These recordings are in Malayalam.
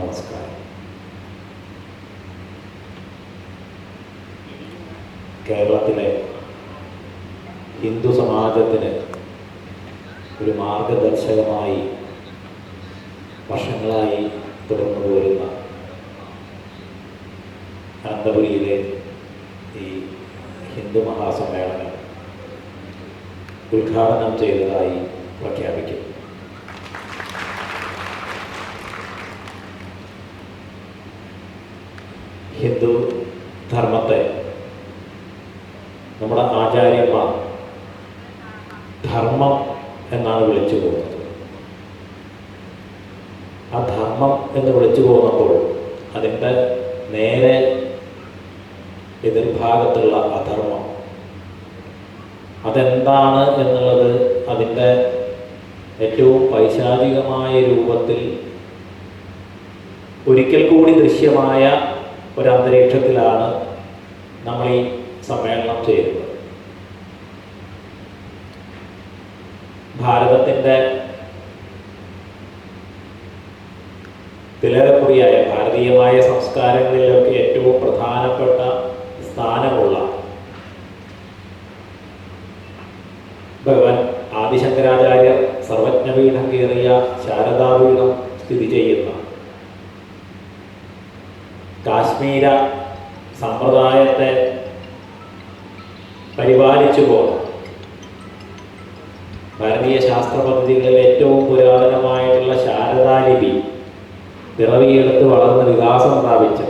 നമസ്കാരം. കേരളത്തിലെ ഹിന്ദു സമാജത്തിന് ഒരു മാർഗദർശകമായി വർഷങ്ങളായി തുടർന്നു പോരുന്ന അനന്തപുരിയിലെ ഈ ഹിന്ദു മഹാസമ്മേളനം ഉദ്ഘാടനം ചെയ്തതായി പ്രഖ്യാപിക്കും ഹിന്ദു ധർമ്മത്തെ നമ്മുടെ ആചാര്യന്മാർ ധർമ്മം എന്നാണ് വിളിച്ചു പോകുന്നത് ആ ധർമ്മം എന്ന് വിളിച്ചു പോകുന്നപ്പോൾ അതിന്റെ നേരെ എതിർഭാഗത്തുള്ള അധർമ്മം. അതെന്താണ് എന്നുള്ളത് അതിന്റെ ഏറ്റവും പൈശാചികമായ രൂപത്തിൽ ഒരിക്കൽ കൂടി ദൃശ്യമായ ഒരന്തരീക്ഷത്തിലാണ് നമ്മൾ ഈ സമ്മേളനം ചെയ്യുന്നത്. ഭാരതത്തിന്റെ തിലകക്കുറിയായ ഭാരതീയമായ സംസ്കാരങ്ങളിലൊക്കെ ഏറ്റവും പ്രധാനപ്പെട്ട സ്ഥാനമുള്ള ഭഗവാൻ ആദിശങ്കരാചാര്യർ സർവജ്ഞപീഠം കയറിയ ശാരദാപീഠം സ്ഥിതി ചെയ്യുന്ന കാശ്മീര സമ്പ്രദായത്തെ പരിപാലിച്ചു പോകുന്ന ഭാരതീയ ശാസ്ത്ര പദ്ധതികളിൽ ഏറ്റവും പുരാതനമായിട്ടുള്ള ശാരദാലിപി പിറവിയെടുത്ത് വളർന്ന് വികാസം പ്രാപിച്ച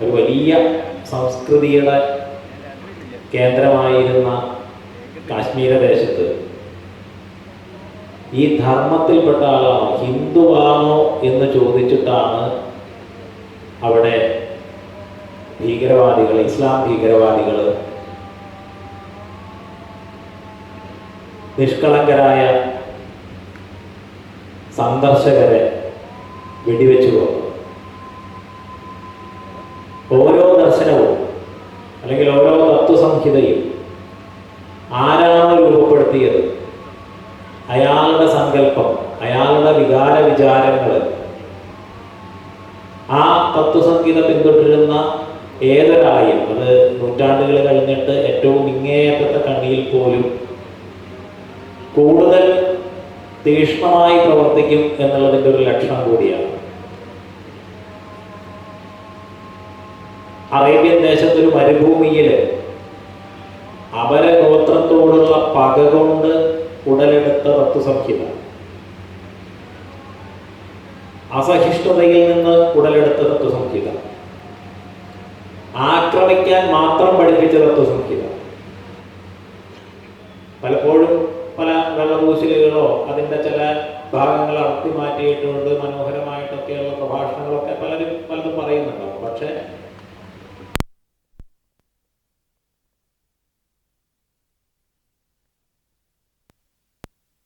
ഒരു വലിയ സംസ്കൃതിയുടെ കേന്ദ്രമായിരുന്ന കാശ്മീര ദേശത്ത് ഈ ധർമ്മത്തിൽപ്പെട്ട ആളാണോ? ഹിന്ദുവാണോ എന്ന് ചോദിച്ചിട്ടാണ് അവിടെ ഭീകരവാദികൾ ഇസ്ലാം ഭീകരവാദികൾ നിഷ്കളങ്കരായ സന്ദർശകരെ വെടിവെച്ചു പോകും. ഓരോ ദർശനവും അല്ലെങ്കിൽ ഓരോ തത്വസംഹിതയും ആരാണ് രൂപപ്പെടുത്തിയത്? അയാളുടെ സങ്കല്പം അയാളുടെ വികാര വിചാരങ്ങൾ ആ തത്വസംഹിത പിന്തുടരുന്ന ഏതൊരായും അത് നൂറ്റാണ്ടുകൾ കഴിഞ്ഞിട്ട് ഏറ്റവും ഇങ്ങേയറ്റത്തെ കണ്ണിയിൽ പോലും തീക്ഷ്ണമായി പ്രവർത്തിക്കും എന്നുള്ളതിന്റെ ഒരു ലക്ഷണം കൂടിയാണ്. അറേബ്യൻ ദേശത്തൊരു മരുഭൂമിയിൽ അപരഗോത്രത്തോടുള്ള പക കൊണ്ട് ഉടലെടുത്ത തത്വസംഹിത. അസഹിഷ്ണുതയിൽ നിന്ന് ഉടലെടുത്ത തത്വസംഹിത. ആക്രമിക്കാൻ മാത്രം പഠിപ്പിച്ച തത്വസംഹിത പലപ്പോഴും പല വെള്ളപൂശലുകളോ അതിന്റെ ചില ഭാഗങ്ങൾ അടർത്തി മാറ്റിയിട്ടുണ്ട് മനോഹരമായിട്ടൊക്കെയുള്ള പ്രഭാഷണങ്ങളൊക്കെ പലരും പലതും പറയുന്നുണ്ടാവും. പക്ഷേ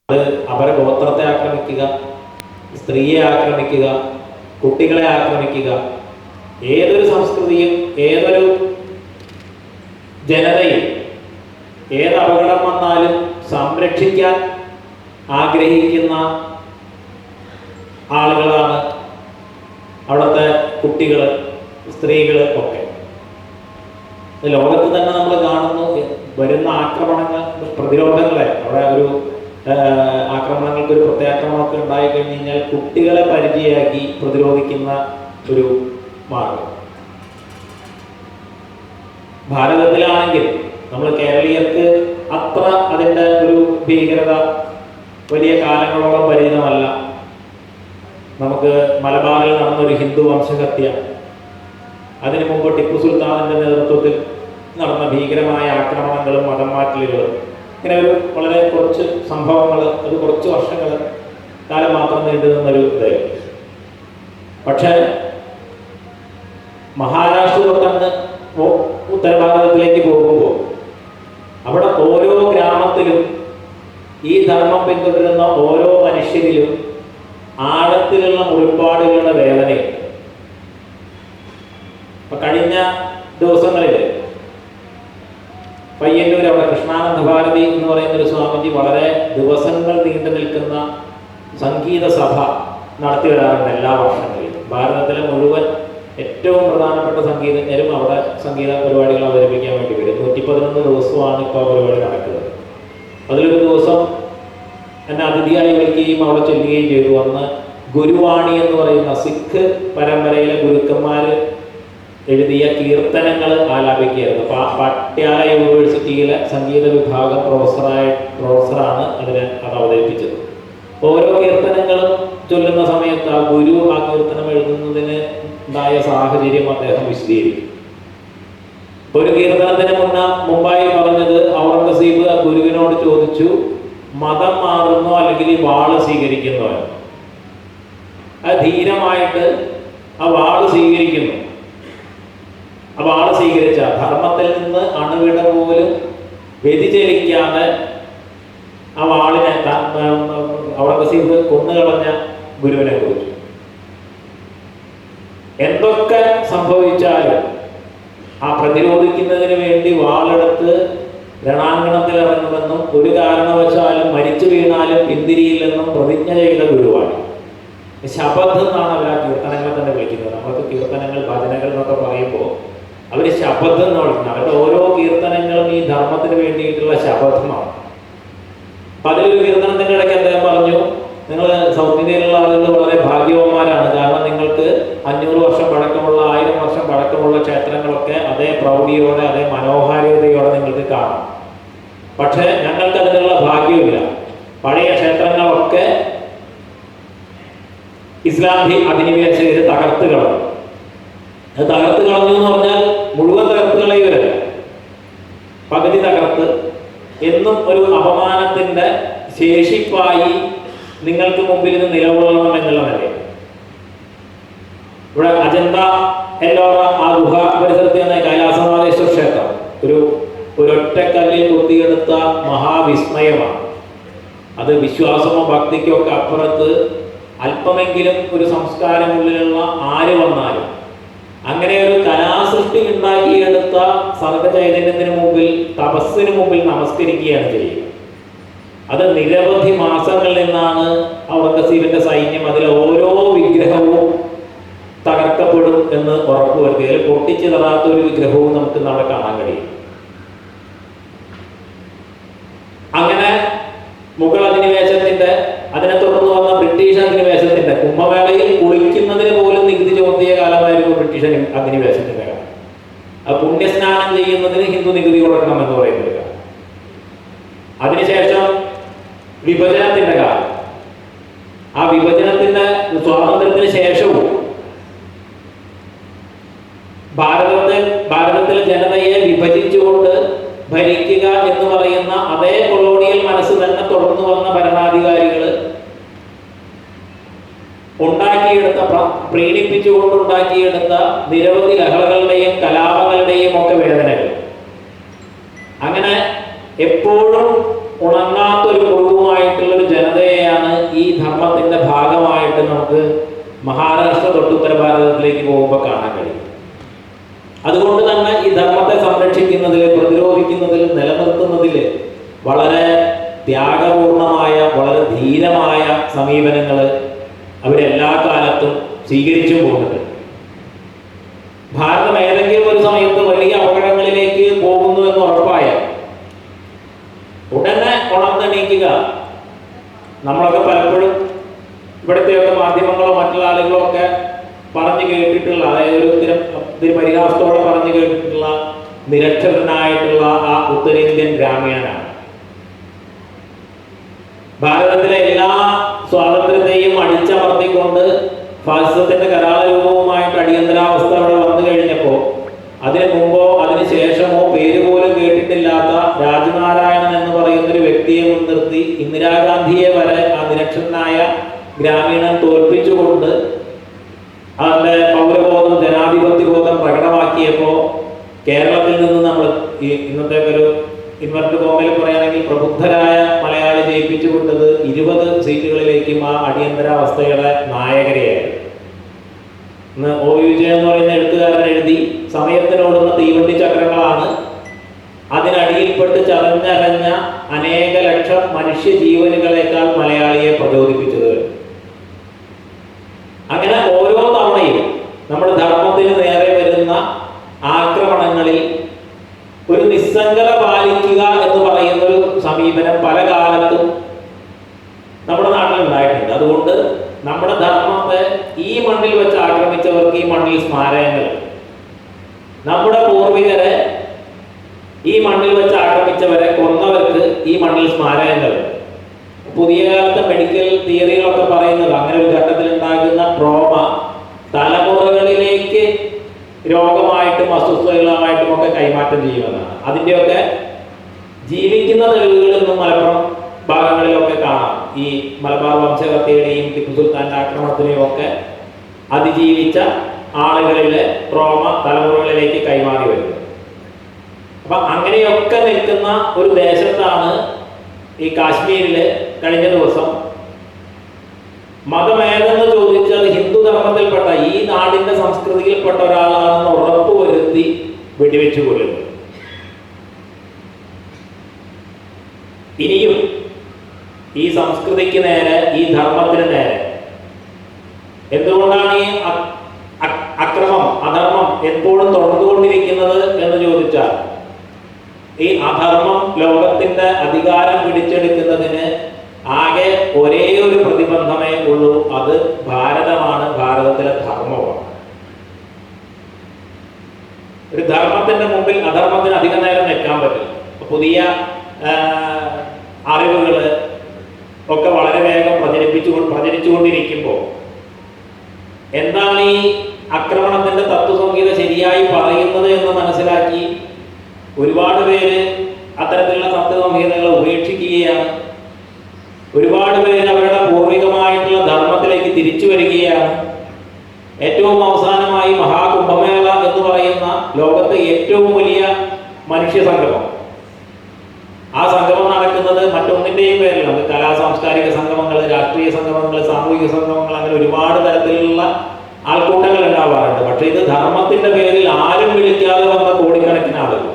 അത് അവരെ ഗോത്രത്തെ ആക്രമിക്കുക സ്ത്രീയെ ആക്രമിക്കുക കുട്ടികളെ ആക്രമിക്കുക ഏതൊരു സംസ്കൃതിയും ഏതൊരു ജനതയും ഏത് അപകടം വന്നാലും സംരക്ഷിക്കാൻ ആഗ്രഹിക്കുന്ന ആളുകളാണ് അവിടുത്തെ കുട്ടികൾ സ്ത്രീകൾ ഒക്കെ. ലോകത്ത് തന്നെ നമ്മൾ കാണുന്നു വരുന്ന ആക്രമണങ്ങൾ പ്രതിരോധങ്ങളെ. അവിടെ ഒരു ആക്രമണങ്ങൾക്ക് ഒരു പ്രത്യാക്രമണമൊക്കെ ഉണ്ടായി കഴിഞ്ഞ് കഴിഞ്ഞാൽ കുട്ടികളെ പരിചയമാക്കി പ്രതിരോധിക്കുന്ന ഒരു മാർഗം. ഭാരതത്തിലാണെങ്കിൽ നമ്മൾ കേരളീയർക്ക് അത്ര അതിന്റെ ഒരു ഭീകരത വലിയ കാലങ്ങളോളം പരിചിതമല്ല. നമുക്ക് മലബാറിൽ നടന്നൊരു ഹിന്ദു വംശഹത്യ. അതിനു മുമ്പ് ടിപ്പു സുൽത്താനിന്റെ നേതൃത്വത്തിൽ നടന്ന ഭീകരമായ ആക്രമണങ്ങളും മതം മാറ്റലുകളും ഇങ്ങനെ ഒരു വളരെ കുറച്ച് സംഭവങ്ങൾ ഒരു കുറച്ച് വർഷങ്ങൾ കാലം മാത്രം നീണ്ടു നിന്നൊരു ഇതായിരുന്നു പക്ഷേ മഹാരാഷ്ട്ര തൊട്ടങ്ങ് ഉത്തരഭാഗത്തിലേക്ക് പോകുമ്പോൾ അവിടെ ഓരോ ഗ്രാമത്തിലും ഈ ധർമ്മം പിന്തുടരുന്ന ഓരോ മനുഷ്യരിലും ആഴത്തിലുള്ള മുറിപ്പാടുകളുടെ വേദനയുണ്ട്. ഇപ്പൊ കഴിഞ്ഞ ദിവസങ്ങളിൽ പയ്യന്നൂർ അവിടെ കൃഷ്ണാനന്ദ ഭാരതി എന്ന് പറയുന്ന ഒരു സ്വാമിജി വളരെ ദിവസങ്ങൾ നീണ്ടു നിൽക്കുന്ന സംഗീത സഭ നടത്തി വരാറുണ്ട് എല്ലാ വർഷങ്ങളിലും. ഭാരതത്തിലെ മുഴുവൻ ഏറ്റവും പ്രധാനപ്പെട്ട സംഗീതജ്ഞരും അവിടെ സംഗീത പരിപാടികൾ അവതരിപ്പിക്കാൻ വേണ്ടി വരും. നൂറ്റി പതിനൊന്ന് ദിവസമാണ് ഇപ്പോൾ ആ പരിപാടി നടക്കുന്നത്. അതിലൊരു ദിവസം എന്നെ അതിഥിയായി വിളിക്കുകയും അവിടെ ചെല്ലുകയും ചെയ്തു. അന്ന് ഗുരുവാണി എന്ന് പറയുന്ന സിഖ് പരമ്പരയിലെ ഗുരുക്കന്മാർ എഴുതിയ കീർത്തനങ്ങൾ ആലാപിക്കുകയായിരുന്നു. പട്യാല യൂണിവേഴ്സിറ്റിയിലെ സംഗീത വിഭാഗം പ്രൊഫസറായ പ്രൊഫസറാണ് അതിനെ അത് അവതരിപ്പിച്ചത്. ഓരോ കീർത്തനങ്ങളും ചൊല്ലുന്ന സമയത്ത് ആ ഗുരു ആ കീർത്തനം എഴുതുന്നതിന് ഉണ്ടായ സാഹചര്യം അദ്ദേഹം വിശദീകരിക്കും. ഒരു കീർത്തനത്തിന് മുന്ന മുമ്പായി പറഞ്ഞത് ഔറംഗസീബ് ഗുരുവിനോട് ചോദിച്ചു മതം മാറുന്നോ അല്ലെങ്കിൽ ഈ വാൾ സ്വീകരിക്കുന്നോ. അത് ധീരമായിട്ട് ആ വാൾ സ്വീകരിക്കുന്നു ആ വാൾ സ്വീകരിച്ച ധർമ്മത്തിൽ നിന്ന് അണുവിട പോലും വ്യതിചലിക്കാതെ ആ വാളിനെ ഔറംഗസീബ് കൊന്നുകളഞ്ഞ ഗുരുവിനെ കുറിച്ചു എന്തൊക്കെ സംഭവിച്ചാലും ആ പ്രതിരോധിക്കുന്നതിന് വേണ്ടി വാളെടുത്ത് രണാങ്കണത്തിൽ ഇറങ്ങുമെന്നും ഒരു കാരണവശാലും മരിച്ചു വീണാലും പിന്തിരിയില്ലെന്നും പ്രതിജ്ഞ ചെയ്ത ഗുരുവാണ്. ശബദ് എന്നാണ് അവർ ആ കീർത്തനങ്ങളെ തന്നെ വിളിക്കുന്നത്. നമ്മൾക്ക് കീർത്തനങ്ങൾ ഭജനകൾ എന്നൊക്കെ പറയുമ്പോൾ അവർ ശബദ് എന്ന് വിളിക്കുന്നത്. അവരുടെ ഓരോ കീർത്തനങ്ങളും ഈ ധർമ്മത്തിന് വേണ്ടിയിട്ടുള്ള ശബദമാണ് അപ്പൊ അതിലൊരു കീർത്തനത്തിന്റെ ഇടയ്ക്ക് അദ്ദേഹം പറഞ്ഞു നിങ്ങൾ സൗത്ത് ഇന്ത്യയിലുള്ള ആളുകൾ വളരെ ഭാഗ്യവന്മാരാണ്. കാരണം നിങ്ങൾക്ക് അഞ്ഞൂറ് വർഷം പഴക്കമുള്ള ആയിരം വർഷം പഴക്കമുള്ള ക്ഷേത്രങ്ങളൊക്കെ അതേ പ്രൗഢിയോടെ അതേ മനോഹാരിതയോടെ നിങ്ങൾക്ക് കാണാം. പക്ഷെ ഞങ്ങൾക്ക് അതിനുള്ള ഭാഗ്യമില്ല. പഴയ ക്ഷേത്രങ്ങളൊക്കെ ഇസ്ലാം അധിനിവേശകർ തകർത്ത് കളഞ്ഞു. അത് തകർത്ത് കളഞ്ഞു എന്ന് പറഞ്ഞാൽ മുഴുവൻ തകർത്ത് കളയുവരല്ല പകുതി തകർത്ത്. എന്നും ഒരു അപമാനത്തിന്റെ ശേഷിപ്പായി നിങ്ങൾക്ക് മുമ്പിൽ ഇത് നിലകൊള്ളണം എന്നുള്ളതല്ലേ? ഇവിടെ അജന്ത എല്ലോറ ആ ഗുഹ പരിസരത്ത് തന്നെ കൈലാസനാഥേശ്വര ക്ഷേത്രം. ഒരു ഒരൊറ്റക്കല്ലിൽ കൊത്തിയെടുത്ത മഹാവിസ്മയമാണ്. അത് വിശ്വാസമോ ഭക്തിക്കോ ഒക്കെ അപ്പുറത്ത് അല്പമെങ്കിലും ഒരു സംസ്കാരമുള്ളിലുള്ള ആര് വന്നാലും. അങ്ങനെ ഒരു കലാസൃഷ്ടി ഉണ്ടാക്കിയെടുത്ത സർഗചൈതന്യത്തിന് മുമ്പിൽ തപസ്സിന് മുമ്പിൽ നമസ്കരിക്കുകയാണ് ചെയ്യുക. അത് നിരവധി മാസങ്ങളിൽ നിന്നാണ് ഔറംഗസീബിന്റെ സൈന്യം അതിലെ ഓരോ വിഗ്രഹവും തകർക്കപ്പെടും എന്ന് ഉറപ്പുവരുത്തി അതിൽ പൊട്ടിച്ചിതറാത്ത ഒരു വിഗ്രഹവും നമുക്ക് നാളെ കാണാൻ കഴിയും അങ്ങനെ മുഗൾ അധിനിവേശത്തിന്റെ അതിനെ തുടർന്ന് വന്ന ബ്രിട്ടീഷ് അധിനിവേശത്തിന്റെ കുംഭമേളയിൽ കുളിക്കുന്നതിന് പോലും നികുതി ചുമത്തിയ കാലമായിരുന്നു ബ്രിട്ടീഷ് അധി- അധിനിവേശത്തിന്റെ കാലം അത് പുണ്യസ്നാനം ചെയ്യുന്നതിന് ഹിന്ദു നികുതി കൊടുക്കണം എന്ന് പറയുന്നത് കാലം അതിനുശേഷം വിഭജനത്തിന്റെ കാലം ആ വിഭജനത്തിന്റെ സ്വാതന്ത്ര്യത്തിന് ശേഷവും ഭാരതത്തെ ഭാരതത്തിലെ ജനതയെ വിഭജിച്ചുകൊണ്ട് ഭരിക്കുക എന്ന് പറയുന്ന അതേ കൊളോണിയൽ മനസ്സ് തന്നെ തുടർന്നു വന്ന ഭരണാധികാരികൾ ഉണ്ടാക്കിയെടുത്ത പ്ര- പ്രീണിപ്പിച്ചുകൊണ്ട് ഉണ്ടാക്കിയെടുത്ത നിരവധി ലഹളകളുടെയും കലാപങ്ങളുടെയും ഒക്കെ വേദനകൾ അങ്ങനെ എപ്പോഴും ഉണങ്ങാത്ത ഒരു മുറിവുമായിട്ടുള്ള ഒരു ജനതയെയാണ് ഈ ധർമ്മത്തിന്റെ ഭാഗമായിട്ട് നമുക്ക് മഹാരാഷ്ട്ര തൊട്ട് ഉത്തര ഭാരതത്തിലേക്ക് പോകുമ്പോൾ കാണാൻ കഴിയും അതുകൊണ്ട് തന്നെ ഈ ധർമ്മത്തെ സംരക്ഷിക്കുന്നതിൽ പ്രതിരോധിക്കുന്നതിൽ നിലനിർത്തുന്നതിൽ വളരെ ത്യാഗപൂർണമായ വളരെ ധീരമായ സമീപനങ്ങൾ അവരെല്ലാ കാലത്തും സ്വീകരിച്ചു പോകുന്നുണ്ട് ഭാരതം ഏതെങ്കിലും ഒരു സമയത്ത് വലിയ അപകടങ്ങളിലേക്ക് പോകുന്നു എന്ന് ഉറപ്പായാൽ ഉടനെ ഉണർന്നെണീക്കുക നമ്മളൊക്കെ പലപ്പോഴും ഇവിടുത്തെയൊക്കെ മാധ്യമങ്ങളോ മറ്റുള്ള ആളുകളോ ഒക്കെ പറഞ്ഞു കേട്ടിട്ടുള്ള അതായത് ഒരു ഇത്തിരി ഇത്തിരി പരിഹാസത്തോടെ പറഞ്ഞു കേട്ടിട്ടുള്ള നിരക്ഷരനായിട്ടുള്ള ആ ഉത്തരേന്ത്യൻ ഗ്രാമീണനാണ്. ഭാരതത്തിലെ എല്ലാ സ്വാതന്ത്ര്യത്തെയും അടിച്ചമർത്തിക്കൊണ്ട് ഫാസിസത്തിന്റെ കലാരൂപവുമായിട്ട് അടിയന്തരാവസ്ഥ അവിടെ വന്നു കഴിഞ്ഞപ്പോൾ അതിനു മുമ്പോ അതിനു ശേഷമോ പേര് പോലും കേട്ടിട്ടില്ലാത്ത രാജനാരായണൻ എന്ന് പറയുന്ന ഒരു വ്യക്തിയെ മുൻനിർത്തി ഇന്ദിരാഗാന്ധിയെ വരെ ആ നിരക്ഷരനായ ഗ്രാമീണൻ തോൽപ്പിച്ചുകൊണ്ട് അവന്റെ കേരളത്തിൽ നിന്ന് നമ്മൾ ഈ ഇന്നത്തെ ഒരു ഇൻവെർട്ട് കോമയിൽ പറയുകയാണെങ്കിൽ പ്രബുദ്ധരായ മലയാളി ജയിപ്പിച്ചു കൊണ്ടത് ഇരുപത് സീറ്റുകളിലേക്കും ആ അടിയന്തരാവസ്ഥയുടെ നായകരെയായിരുന്നു. ഇന്ന് ഒ വിജയൻ എന്ന് പറയുന്ന എഴുത്തുകാരൻ എഴുതി സമയത്തിനോടുന്ന തീവണ്ടി ചക്രങ്ങളാണ് അതിനടിയിൽപ്പെട്ട് ചതഞ്ഞരഞ്ഞ അനേക ലക്ഷം മനുഷ്യ ജീവനുകളെക്കാൾ മലയാളിയെ പ്രചോദിപ്പിച്ചത് ഈ മണ്ണിൽ വെച്ച് ആക്രമിച്ചവർക്ക് ഈ മണ്ണിൽ സ്മാരകങ്ങൾ നമ്മുടെ പൂർവികരെ ഈ മണ്ണിൽ വെച്ച് ആക്രമിച്ചവരെ കൊന്നവർക്ക് ഈ മണ്ണിൽ സ്മാരകങ്ങൾ പുതിയ കാലത്തെ മെഡിക്കൽ തിയറികളൊക്കെ പറയുന്നത് അങ്ങനെ ഒരു ഘട്ടത്തിൽ ഉണ്ടാകുന്ന ട്രോമ തലമുറകളിലേക്ക് രോഗമായിട്ടും അസ്വസ്ഥതകളുമായിട്ടും ഒക്കെ കൈമാറ്റം ചെയ്യുമെന്നാണ് അതിന്റെയൊക്കെ ജീവിക്കുന്ന തെളിവുകളിൽ നിന്നും മലപ്പുറം ഭാഗങ്ങളിലൊക്കെ കാണാം. ഈ മലബാർ വംശകത്തിയുടെയും ടിപ്പു സുൽത്താന്റെ ആക്രമണത്തിനെയും ഒക്കെ അതിജീവിച്ച ആളുകളിലെ റോമ തലമുറകളിലേക്ക് കൈമാറി വരുന്നത് അപ്പൊ അങ്ങനെയൊക്കെ നിൽക്കുന്ന ഒരു ദേശത്താണ് ഈ കാശ്മീരിൽ കഴിഞ്ഞ ദിവസം മതമേതെന്ന് ചോദിച്ചാൽ ഹിന്ദു ധർമ്മത്തിൽപ്പെട്ട ഈ നാടിന്റെ സംസ്കൃതിയിൽപ്പെട്ട ഒരാളാണെന്ന് ഉറപ്പുവരുത്തി വെടിവെച്ചു കൊല്ലുന്നു ഇനിയും ഈ സംസ്കൃതിക്ക് നേരെ ഈ ധർമ്മത്തിന് നേരെ. എന്തുകൊണ്ടാണ് ഈ അക്രമം അധർമ്മം എപ്പോഴും തുടർന്നുകൊണ്ടിരിക്കുന്നത് എന്ന് ചോദിച്ചാൽ ഈ അധർമ്മം ലോകത്തിന്റെ അധികാരം പിടിച്ചെടുക്കുന്നതിന് ആകെ ഒരേ ഒരു പ്രതിബന്ധമേ ഉള്ളൂ അത് ഭാരതമാണ് ഭാരതത്തിലെ ധർമ്മമാണ് ഒരു ധർമ്മത്തിന്റെ മുമ്പിൽ അധർമ്മത്തിന് അധിക നേരം നിൽക്കാൻ പറ്റില്ല അപ്പൊ പുതിയ അറിവുകൾ ഒക്കെ വളരെ വേഗം പ്രചരിപ്പിച്ചു പ്രചരിച്ചുകൊണ്ടിരിക്കുമ്പോൾ എന്താണ് ഈ ആക്രമണത്തിന്റെ തത്വസംഗീത ശരിയായി പറയുന്നത് എന്ന് മനസ്സിലാക്കി ഒരുപാട് പേര് അത്തരത്തിലുള്ള തത്വസംഹിതകൾ ഉപേക്ഷിക്കുകയാണ്. ഒരുപാട് പേര് അവരുടെ പൂർവികമായിട്ടുള്ള ധർമ്മത്തിലേക്ക് തിരിച്ചു വരികയാണ്. ഏറ്റവും അവസാനമായി മഹാകുംഭമേള എന്ന് പറയുന്ന ലോകത്തെ ഏറ്റവും വലിയ മനുഷ്യ സംഗമം. ആ സംഗമം നടക്കുന്നത് മറ്റൊന്നിന്റെയും പേരിലാണ് കലാ സാംസ്കാരിക സംഗമങ്ങൾ രാഷ്ട്രീയ സംഗമങ്ങൾ സാമൂഹിക സംഗമങ്ങൾ അങ്ങനെ ഒരുപാട് തരത്തിലുള്ള ആൾക്കൂട്ടങ്ങൾ ഉണ്ടാവാറുണ്ട്. പക്ഷെ ഇത് ധർമ്മത്തിന്റെ പേരിൽ ആരും വിളിക്കാതെ വന്ന കോടിക്കണക്കിന് ആളുകൾ.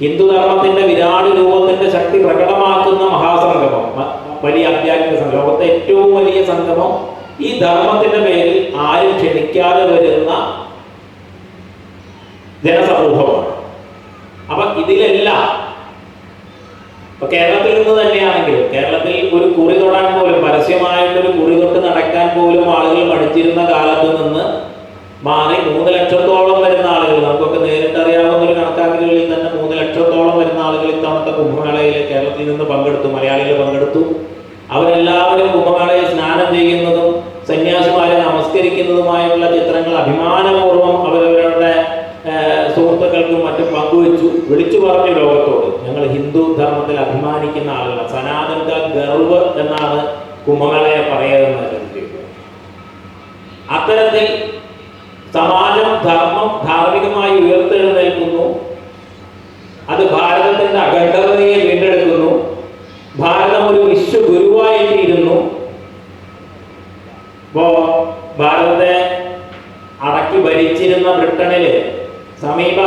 ഹിന്ദു ധർമ്മത്തിന്റെ വിരാട് രൂപത്തിന്റെ ശക്തി പ്രകടമാക്കുന്ന മഹാസംഗമം വലിയ ആധ്യാത്മിക സംഗമം ലോകത്തെ ഏറ്റവും വലിയ സംഗമം ഈ ധർമ്മത്തിന്റെ പേരിൽ ആരും ക്ഷണിക്കാതെ വരുന്ന ജനസമൂഹമാണ്. അപ്പൊ ഇതിലെല്ലാം ഇപ്പൊ കേരളത്തിൽ നിന്ന് തന്നെയാണെങ്കിലും കേരളത്തിൽ ഒരു കുറി തൊടാൻ പോലും പരസ്യമായിട്ടൊരു കുറി തൊട്ട് നടക്കാൻ പോലും ആളുകൾ മടിച്ചിരുന്ന കാലത്ത് നിന്ന് മാറി മൂന്ന് ലക്ഷത്തോളം വരുന്ന ആളുകൾ നമുക്കൊക്കെ നേരിട്ട് അറിയാവുന്ന ഒരു കണക്കാക്കലുകളിൽ തന്നെ മൂന്ന് ലക്ഷത്തോളം വരുന്ന ആളുകൾ ഇത്തവണത്തെ കുംഭമേളയിൽ കേരളത്തിൽ നിന്ന് പങ്കെടുത്തു മലയാളികൾ പങ്കെടുത്തു. അവരെല്ലാവരും കുംഭമേളയിൽ സ്നാനം ചെയ്യുന്നതും സന്യാസിമാരെ നമസ്കരിക്കുന്നതുമായുള്ള ചിത്രങ്ങൾ അഭിമാനപൂർവം അവരവരുടെ സുഹൃത്തുക്കൾക്കും മറ്റും പങ്കുവെച്ചു. വിളിച്ചു പറഞ്ഞു ലോകത്തോട് ഞങ്ങൾ ഹിന്ദു കാ എന്നാണ് കുംഭമേളയെ പറയുന്നത് അത്തരത്തിൽ സമാജം ധർമ്മം ധാർമ്മികമായി ഉയർത്തെഴുന്നേൽക്കുന്നു. അത് ഭാരതത്തിന്റെ അഖണ്ഡതയെ വീണ്ടെടുക്കുന്നു. ഭാരതം ഒരു വിശ്വഗുരുവായിത്തീരുന്നു. ഇപ്പോ ഭാരതത്തെ അടക്കി ഭരിച്ചിരുന്ന ബ്രിട്ടനിൽ സമീപ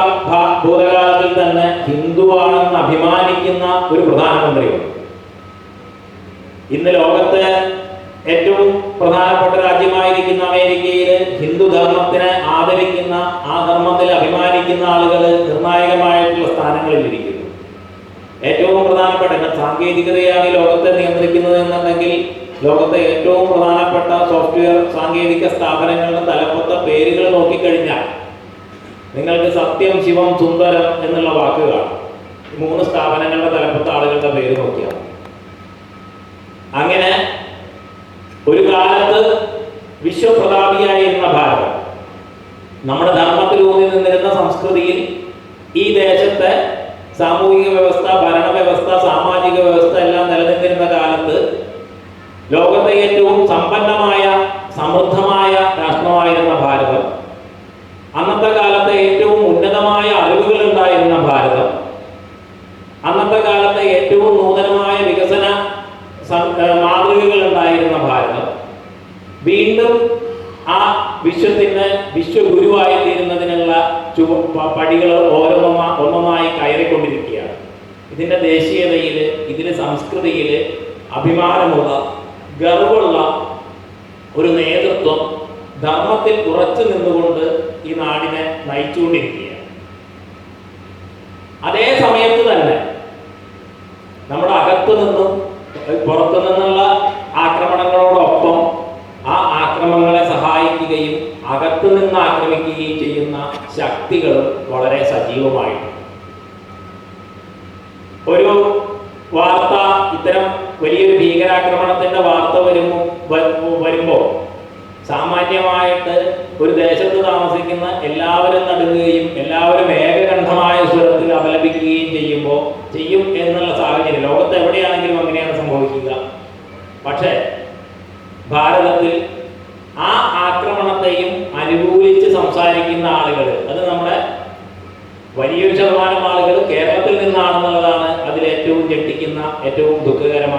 ഭൂതകാലത്തിൽ തന്നെ ഹിന്ദുവാണെന്ന് അഭിമാനിക്കുന്ന ഒരു പ്രധാനമന്ത്രിയുണ്ട്. ഇന്ന് ലോകത്ത് ഏറ്റവും പ്രധാനപ്പെട്ട രാജ്യമായിരിക്കുന്ന അമേരിക്കയിൽ ഹിന്ദു ധർമ്മത്തിനെ ആദരിക്കുന്ന ആ ധർമ്മത്തിൽ അഭിമാനിക്കുന്ന ആളുകൾ നിർണായകമായിട്ടുള്ള സ്ഥാനങ്ങളിൽ ഇരിക്കുന്നു ഏറ്റവും പ്രധാനപ്പെട്ട സാങ്കേതികതയാണ് ലോകത്തെ നിയന്ത്രിക്കുന്നത് എന്നുണ്ടെങ്കിൽ ലോകത്തെ ഏറ്റവും പ്രധാനപ്പെട്ട സോഫ്റ്റ്വെയർ സാങ്കേതിക സ്ഥാപനങ്ങളുടെ തലപ്പത്ത പേരുകൾ നോക്കിക്കഴിഞ്ഞാൽ നിങ്ങൾക്ക് സത്യം ശിവം സുന്ദരം എന്നുള്ള വാക്കുകൾ മൂന്ന് സ്ഥാപനങ്ങളുടെ തലപ്പത്ത ആളുകളുടെ പേര് നോക്കിയാൽ മതി. അങ്ങനെ ഒരു കാലത്ത് വിശ്വപ്രതാപിയായിരുന്ന ഭാരതം നമ്മുടെ ധർമ്മത്തിൽ ഊന്നി നിന്നിരുന്ന സംസ്കൃതിയിൽ ഈ ദേശത്തെ സാമൂഹിക വ്യവസ്ഥ ഭരണ വ്യവസ്ഥ സാമാജിക വ്യവസ്ഥ എല്ലാം നിലനിന്നിരുന്ന കാലത്ത് ലോകത്തെ ഏറ്റവും സമ്പന്നമായ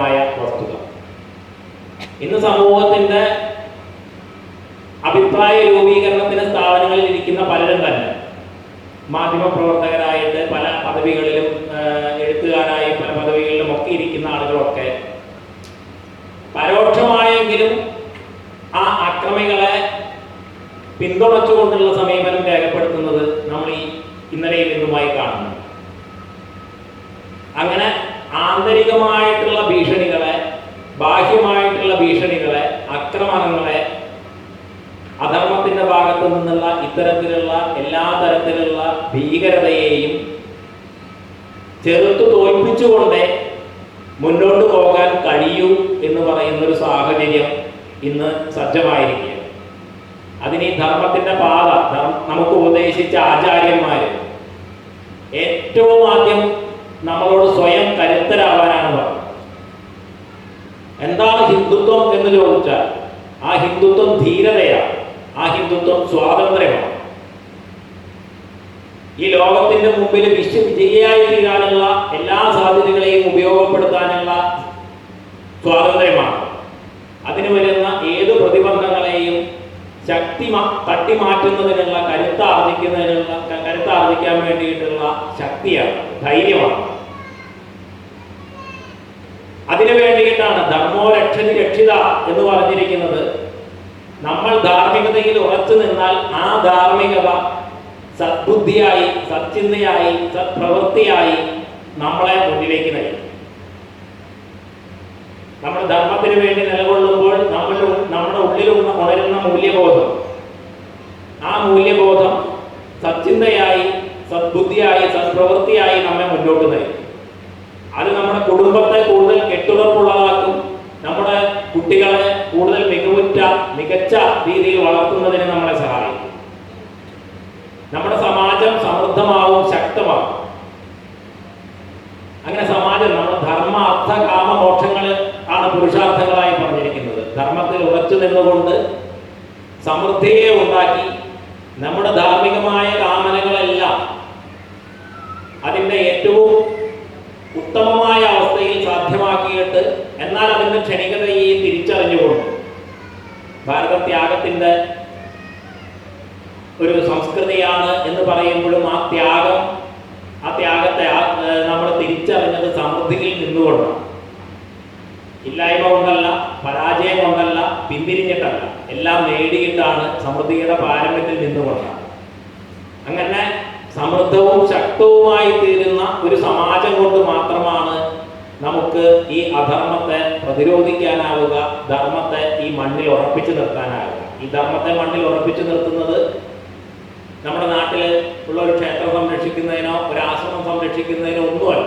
ദുഃഖകരമായ വസ്തുത. ഇന്ന് സമൂഹത്തിന്റെ അഭിപ്രായ രൂപീകരണത്തിന് സ്ഥാപനങ്ങളിൽ ഇരിക്കുന്ന പലരും തന്നെ മാധ്യമപ്രവർത്തകരായിട്ട് പല പദവികളിലും എഴുത്തുകാരായി പല പദവികളിലും ഒക്കെ ഇരിക്കുന്ന ആളുകളൊക്കെ പരോക്ഷമായെങ്കിലും ആ അക്രമികളെ പിന്തുണച്ചുകൊണ്ടുള്ള സമീപനം രേഖപ്പെടുത്തുന്നത് നമ്മൾ ഈ ഇന്നലെയും ഇന്നുമായി കാണുന്നു. അങ്ങനെ ഭീഷണികളെ ബാഹ്യമായിട്ടുള്ള ഭീഷണികളെ ആക്രമണങ്ങളെ അധർമ്മത്തിന്റെ ഭാഗത്തു നിന്നുള്ള ഇത്തരത്തിലുള്ള എല്ലാ തരത്തിലുള്ള ഭീകരതയെയും ചെറുത്തു തോൽപ്പിച്ചുകൊണ്ട് മുന്നോട്ട് പോകാൻ കഴിയൂ എന്ന് പറയുന്ന ഒരു സാഹചര്യം ഇന്ന് സജ്ജമായിരിക്കുക അതിന് ഈ ധർമ്മത്തിന്റെ പാത നമുക്ക് ഉപദേശിച്ച ആചാര്യന്മാര് ഏറ്റവും ആദ്യം നമ്മളോട് സ്വയം കരുത്തരാവാനാണ് പറഞ്ഞത്. എന്താണ് ഹിന്ദുത്വം എന്ന് ചോദിച്ചാൽ ആ ഹിന്ദുത്വം ധീരതയാണ്. ആ ഹിന്ദുത്വം സ്വാതന്ത്ര്യമാണ്. ഈ ലോകത്തിന്റെ മുമ്പിൽ വിശ്വ വിജയിയായി തീരാനുള്ള എല്ലാ സാധ്യതകളെയും ഉപയോഗപ്പെടുത്താനുള്ള സ്വാതന്ത്ര്യമാണ്. അതിന് വരുന്ന ഏത് പ്രതിബന്ധങ്ങളെയും ശക്തി തട്ടി മാറ്റുന്നതിനുള്ള കരുത്താർജിക്കുന്നതിനുള്ള കരുത്താർജിക്കാൻ വേണ്ടിയിട്ടുള്ള ശക്തിയാണ് ധൈര്യമാണ്. അതിനു വേണ്ടിയിട്ടാണ് ധർമ്മോ രക്ഷതി രക്ഷിത എന്ന് പറഞ്ഞിരിക്കുന്നത്? നമ്മൾ ധാർമ്മികതയിൽ ഉറച്ചു നിന്നാൽ ആ ധാർമ്മികത സദ്ബുദ്ധിയായി സച്ചിന്തയായി സത്പ്രവൃത്തിയായി നമ്മളെ മുന്നിലേക്ക് നയിക്കും. നമ്മൾ ധർമ്മത്തിന് വേണ്ടി നിലകൊള്ളുമ്പോൾ നമ്മൾ നമ്മുടെ ഉള്ളിൽ ഉണ- ഉണരുന്ന മൂല്യബോധം. ആ മൂല്യബോധം സച്ചിന്തയായി സദ്ബുദ്ധിയായി സത്പ്രവൃത്തിയായി നമ്മെ മുന്നോട്ട് നയിക്കും. അത് നമ്മുടെ കുടുംബത്തെ കൂടുതൽ നമ്മുടെ കുട്ടികളെ കൂടുതൽ മികവുറ്റ മികച്ച രീതിയിൽ വളർത്തുന്നതിന് നമ്മളെ സഹായിക്കും. നമ്മുടെ സമാജം സമൃദ്ധമാവും ശക്തമാവും. അങ്ങനെ സമാജം നമ്മുടെ ധർമ്മ അർത്ഥ കാമ മോക്ഷങ്ങൾ ആണ് പുരുഷാർത്ഥങ്ങളായി പറഞ്ഞിരിക്കുന്നത്. ധർമ്മത്തിൽ ഉറച്ചു നിന്നുകൊണ്ട് സമൃദ്ധിയെ ഉണ്ടാക്കി നമ്മുടെ ധാർമ്മികമായ കാമനകളെല്ലാം അതിന്റെ ഏറ്റവും ഉത്തമമായ സാധ്യമാക്കിയിട്ട് എന്നാൽ അതിന്റെ ക്ഷണികതയെയും തിരിച്ചറിഞ്ഞുകൊണ്ട് ഭാരത ത്യാഗത്തിന്റെ ഒരു സംസ്കൃതിയാണ് എന്ന് പറയുമ്പോഴും ആ ത്യാഗം ആ ത്യാഗത്തെ നമ്മൾ തിരിച്ചറിഞ്ഞത് സമൃദ്ധിയിൽ നിന്നുകൊണ്ടാണ്. ഇല്ലായ്മ കൊണ്ടല്ല പരാജയം കൊണ്ടല്ല പിന്തിരിഞ്ഞിട്ടല്ല. എല്ലാം നേടിയിട്ടാണ് സമൃദ്ധിയുടെ പാരമ്യത്തിൽ നിന്നുകൊണ്ടാണ്. അങ്ങനെ സമൃദ്ധവും ശക്തവുമായി തീരുന്ന ഒരു സമാജം കൊണ്ട് മാത്രമാണ് നമുക്ക് ഈ അധർമ്മത്തെ പ്രതിരോധിക്കാനാവുക ധർമ്മത്തെ ഈ മണ്ണിൽ ഉറപ്പിച്ചു നിർത്താനാവുക. ഈ ധർമ്മത്തെ മണ്ണിൽ ഉറപ്പിച്ചു നിർത്തുന്നത് നമ്മുടെ നാട്ടിൽ ഉള്ള ഒരു ക്ഷേത്രം സംരക്ഷിക്കുന്നതിനോ ഒരു ആശ്രമം സംരക്ഷിക്കുന്നതിനോ ഒന്നുമല്ല.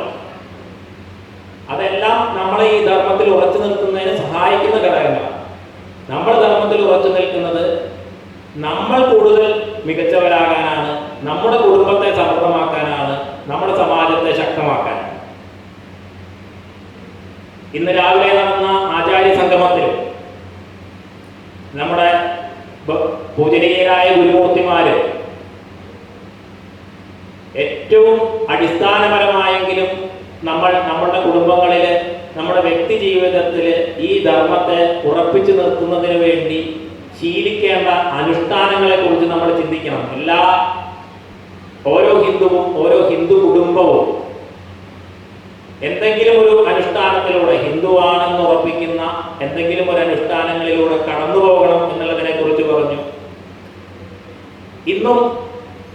അതെല്ലാം നമ്മളെ ഈ ധർമ്മത്തിൽ ഉറച്ചു നിർത്തുന്നതിന് സഹായിക്കുന്ന ഘടകങ്ങളാണ്. നമ്മൾ ധർമ്മത്തിൽ ഉറച്ചു നിൽക്കുന്നത് നമ്മൾ കൂടുതൽ മികച്ചവരാകാനാണ് നമ്മുടെ കുടുംബത്തെ സമൃദ്ധമാക്കാനാണ് നമ്മുടെ സമാജത്തെ ശക്തമാക്കാനാണ്. ഇന്ന് രാവിലെ നടന്ന ആചാര്യ സംഗമത്തിൽ നമ്മുടെ പൂജനീയരായ ഗുരുമൂർത്തിമാര് ഏറ്റവും അടിസ്ഥാനപരമായെങ്കിലും നമ്മൾ നമ്മുടെ കുടുംബങ്ങളിൽ നമ്മുടെ വ്യക്തി ജീവിതത്തിൽ ഈ ധർമ്മത്തെ ഉറപ്പിച്ചു നിർത്തുന്നതിന് വേണ്ടി ശീലിക്കേണ്ട അനുഷ്ഠാനങ്ങളെ കുറിച്ച് നമ്മൾ ചിന്തിക്കണം. എല്ലാ ഓരോ ഹിന്ദുവും ഓരോ ഹിന്ദു കുടുംബവും എന്തെങ്കിലും ഒരു അനുഷ്ഠാനത്തിലൂടെ ഹിന്ദുവാണെന്ന് ഉറപ്പിക്കുന്ന എന്തെങ്കിലും ഒരു അനുഷ്ഠാനങ്ങളിലൂടെ കടന്നു പോകണം എന്നുള്ളതിനെ കുറിച്ച് പറഞ്ഞു. ഇന്നും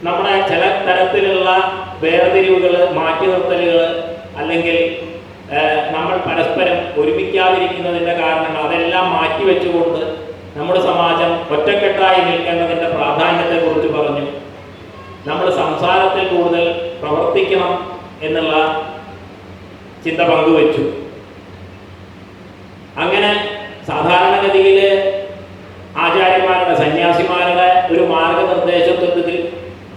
നമ്മുടെ ചില തരത്തിലുള്ള വേർതിരിവുകൾ മാറ്റി നിർത്തലുകൾ അല്ലെങ്കിൽ നമ്മൾ പരസ്പരം ഒരുമിക്കാതിരിക്കുന്നതിന്റെ കാരണങ്ങൾ അതെല്ലാം മാറ്റി വെച്ചുകൊണ്ട് നമ്മുടെ സമാജം ഒറ്റക്കെട്ടായി നിൽക്കേണ്ടതിന്റെ പ്രാധാന്യത്തെക്കുറിച്ച് പറഞ്ഞു. നമ്മൾ സംസാരത്തിൽ കൂടുതൽ പ്രവർത്തിക്കണം എന്നുള്ള ചിന്ത പങ്കുവച്ചു. അങ്ങനെ സാധാരണഗതിയിൽ ആചാര്യന്മാരുടെ സന്യാസിമാരുടെ ഒരു മാർഗനിർദ്ദേശത്വത്തിൽ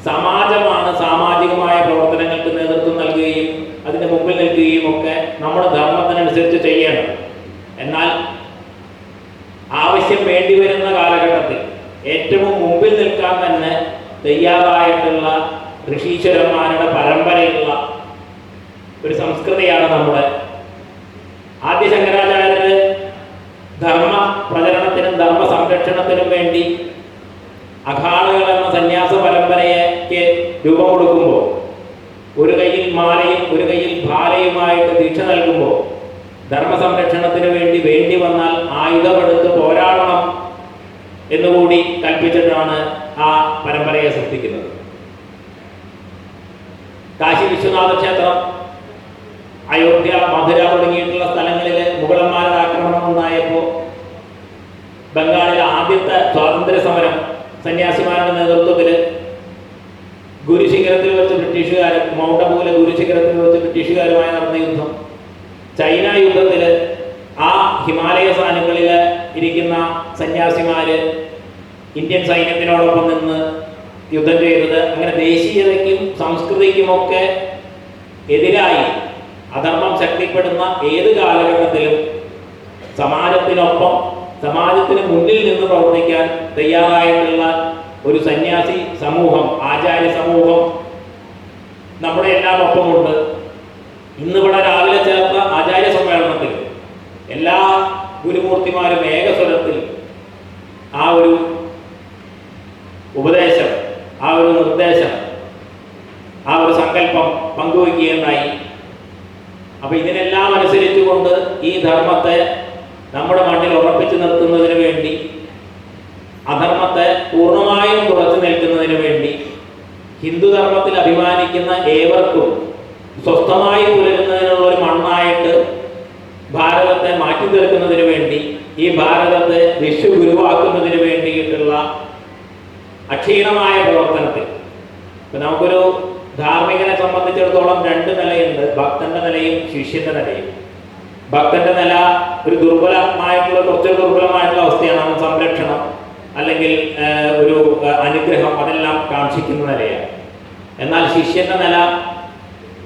സമാജമാണ് സാമാജികമായ പ്രവർത്തനങ്ങൾക്ക് നേതൃത്വം നൽകുകയും അതിന് മുമ്പിൽ നിൽക്കുകയും ഒക്കെ നമ്മുടെ ധർമ്മത്തിനനുസരിച്ച് ചെയ്യണം എന്നാൽ ആവശ്യം വേണ്ടി വരുന്ന കാലഘട്ടത്തിൽ ഏറ്റവും മുമ്പിൽ നിൽക്കാൻ തന്നെ തയ്യാറായിട്ടുള്ള ഋഷീശ്വരന്മാരുടെ പരമ്പരയുള്ള ഒരു സംസ്കൃതിയാണ് നമ്മുടെ ആദ്യ ശങ്കരാചാര്യര് ധർമ്മ പ്രചരണത്തിനും ധർമ്മ സംരക്ഷണത്തിനും വേണ്ടി അഖാളുകൾ എന്ന സന്യാസ പരമ്പരയ്ക്ക് രൂപം കൊടുക്കുമ്പോൾ ഒരു കയ്യിൽ മാലയും ഒരു കയ്യിൽ ഭാലയുമായിട്ട് ദീക്ഷ നൽകുമ്പോൾ ധർമ്മ സംരക്ഷണത്തിന് വേണ്ടി വന്നാൽ ആയുധമെടുത്ത് പോരാടണം എന്നുകൂടി കൽപ്പിച്ചിട്ടാണ് ആ പരമ്പരയെ സൃഷ്ടിക്കുന്നത്. കാശി വിശ്വനാഥ ക്ഷേത്രം അയോധ്യ മധുര തുടങ്ങിയിട്ടുള്ള സ്ഥലങ്ങളിൽ മുഗളന്മാരുടെ ആക്രമണം ഉണ്ടായപ്പോൾ ബംഗാളിലെ ആദ്യത്തെ സ്വാതന്ത്ര്യ സമരം സന്യാസിമാരുടെ നേതൃത്വത്തിൽ ഗുരുശിഖരത്തിൽ വെച്ച് ബ്രിട്ടീഷുകാരും മൗണ്ടബൂലെ ഗുരുശിഖരത്തിൽ വെച്ച് ബ്രിട്ടീഷുകാരുമായി നടന്ന യുദ്ധം ചൈന യുദ്ധത്തിൽ ആ ഹിമാലയ സ്ഥാനങ്ങളിൽ ഇരിക്കുന്ന സന്യാസിമാര് ഇന്ത്യൻ സൈന്യത്തിനോടൊപ്പം നിന്ന് യുദ്ധം ചെയ്തത് അങ്ങനെ ദേശീയതയ്ക്കും സംസ്കൃതിക്കുമൊക്കെ എതിരായി അധർമ്മം ശക്തിപ്പെടുന്ന ഏത് കാലഘട്ടത്തിലും സമാജത്തിനൊപ്പം സമാജത്തിന് മുന്നിൽ നിന്ന് പ്രവർത്തിക്കാൻ തയ്യാറായിട്ടുള്ള ഒരു സന്യാസി സമൂഹം ആചാര്യ സമൂഹം നമ്മുടെ എല്ലാം ഒപ്പമുണ്ട് ഇന്നിവിടെ രാവിലെ ചേർത്ത ആചാര്യ സമ്മേളനത്തിൽ എല്ലാ ഗുരുമൂർത്തിമാരും ഏകസ്വരത്തിൽ ആ ഒരു ഉപദേശം ആ ഒരു നിർദ്ദേശം ആ ഒരു സങ്കല്പം പങ്കുവയ്ക്കുകയുണ്ടായി. അപ്പൊ ഇതിനെല്ലാം അനുസരിച്ചുകൊണ്ട് ഈ ധർമ്മത്തെ നമ്മുടെ മണ്ണിൽ ഉറപ്പിച്ചു നിർത്തുന്നതിന് വേണ്ടി അധർമ്മത്തെ പൂർണമായും തുറച്ചു നിൽക്കുന്നതിന് വേണ്ടി ഹിന്ദുധർമ്മത്തിൽ അഭിമാനിക്കുന്ന ഏവർക്കും സ്വസ്ഥമായി പുലരുന്നതിനുള്ള ഒരു മണ്ണായിട്ട് ഭാരതത്തെ മാറ്റി തീർക്കുന്നതിന് വേണ്ടി ഈ ഭാരതത്തെ വിശ്വഗുരുവാക്കുന്നതിന് വേണ്ടിയിട്ടുള്ള അക്ഷീണമായ പ്രവർത്തനത്തിൽ. ഇപ്പൊ നമുക്കൊരു ധാർമ്മികനെ സംബന്ധിച്ചിടത്തോളം രണ്ട് നിലയുണ്ട്. ഭക്തന്റെ നിലയും ശിഷ്യന്റെ നിലയും. ഭക്തന്റെ നില ഒരു ദുർബലമായിട്ടുള്ള കുറച്ച് ദുർബലമായിട്ടുള്ള അവസ്ഥയാണ് സംരക്ഷണം അല്ലെങ്കിൽ ഒരു അനുഗ്രഹം അതെല്ലാം കാക്ഷിക്കുന്ന നിലയാണ്. എന്നാൽ ശിഷ്യന്റെ നില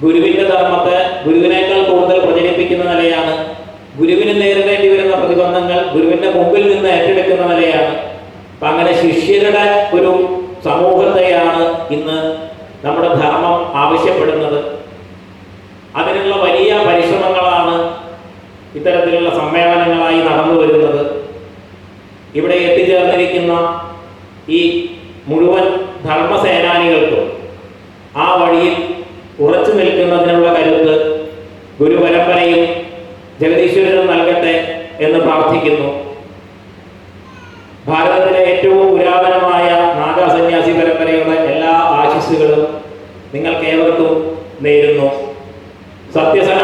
ഗുരുവിന്റെ ധർമ്മത്തെ ഗുരുവിനേക്കാൾ കൂടുതൽ പ്രചരിപ്പിക്കുന്ന നിലയാണ് ഗുരുവിന് നേരിടേണ്ടി വരുന്ന പ്രതിബന്ധങ്ങൾ ഗുരുവിന്റെ മുമ്പിൽ നിന്ന് ഏറ്റെടുക്കുന്ന നിലയാണ്. അപ്പൊ അങ്ങനെ ശിഷ്യരുടെ ഒരു സമൂഹത്തെയാണ് ഇന്ന് നമ്മുടെ ധർമ്മം ആവശ്യപ്പെടുന്നത്. അതിനുള്ള വലിയ പരിശ്രമങ്ങളാണ് ഇത്തരത്തിലുള്ള സമ്മേളനങ്ങളായി നടന്നു വരുന്നത്. ഇവിടെ എത്തിച്ചേർന്നിരിക്കുന്ന ഈ മുഴുവൻ ധർമ്മസേനാനികൾക്കും ആ വഴിയിൽ ഉറച്ചു നിൽക്കുന്നതിനുള്ള എന്ന് പ്രാർത്ഥിക്കുന്നു. ഭാരതത്തിലെ ഏറ്റവും പുരാതനമായ നാഗാസന്യാസി പരമ്പരയുടെ എല്ലാ ആശിസ്സുകളും നിങ്ങൾക്ക് ഏവർക്കും നേരുന്നു. സത്യസന